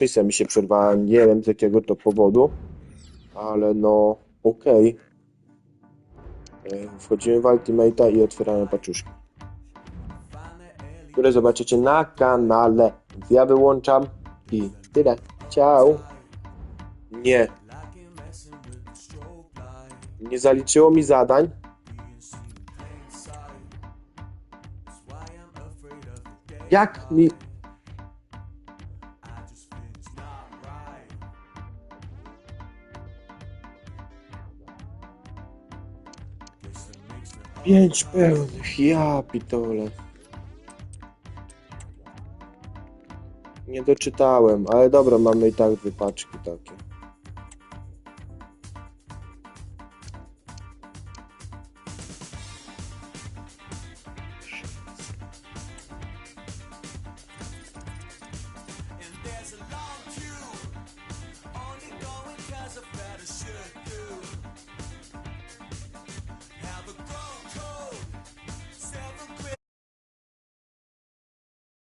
Misja mi się przerwała, nie wiem z jakiego to powodu, ale no okej. E, Wchodzimy w Ultimate'a i otwieramy paczuszki. Które zobaczycie na kanale. Ja wyłączam i tyle. Ciao. Nie. Nie zaliczyło mi zadań. Jak mi... Pięć pełnych, ja pitole. Nie doczytałem, ale dobra, mamy i tak dwie paczki takie.